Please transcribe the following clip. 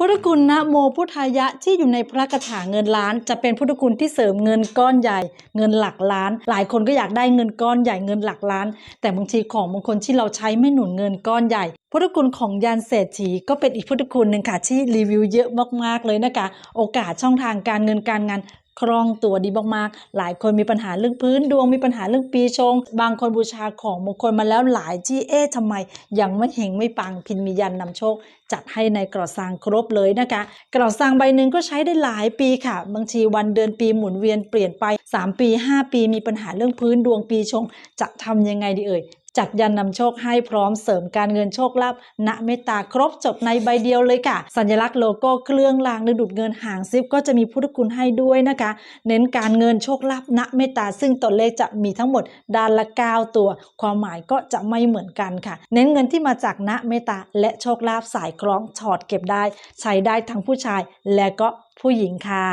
พุทธคุณนะโมพุทธายะที่อยู่ในพระคาถาเงินล้าน จะเป็นพุทธคุณที่เสริมเงินก้อนใหญ่ เงินหลักล้าน หลายคนก็อยากได้เงินก้อนใหญ่เงินหลักล้าน แต่บางทีของบางคนที่เราใช้ไม่หนุนเงินก้อนใหญ่ พุทธคุณของยานเศรษฐีก็เป็นอีกพุทธคุณหนึ่งค่ะที่รีวิวเยอะมากๆเลยนะคะ โอกาสช่องทางการเงินการงาน คล่องตัวดีมากๆ หลายคนมีปัญหาเรื่องพื้นดวงมีปัญหาเรื่องปีชง บางคนบูชาของมงคลมาแล้วหลายที่เอ๊ะทำไม ยังไม่เฮงไม่ปังพินมียันนำโชค จัดให้ในกรอดซางครบเลยนะคะกรอดซางใบหนึ่งก็ใช้ได้หลายปีค่ะ บางทีวันเดือนปีหมุนเวียนเปลี่ยนไป 3 ปี 5 ปีมีปัญหาเรื่องพื้นดวงปีชง จะทำยังไงดีเอ่ย จัดยันนำโชคให้พร้อมเสริมการเงินโชคลาภณเมตตาครบจบในใบเดียวเลยค่ะ สัญลักษณ์โลโก้เครื่องรางหรือดูดเงินหางซิปก็จะมีพุทธคุณให้ด้วยนะคะ เน้นการเงินโชคลาภณเมตตาซึ่งตัวเลขจะมีทั้งหมดด้านละ 9 ตัว ความหมายก็จะไม่เหมือนกันค่ะ เน้นเงินที่มาจากณเมตตาและโชคลาภสายคล้องถอดเก็บได้ ใช้ได้ทั้งผู้ชายและก็ผู้หญิงค่ะ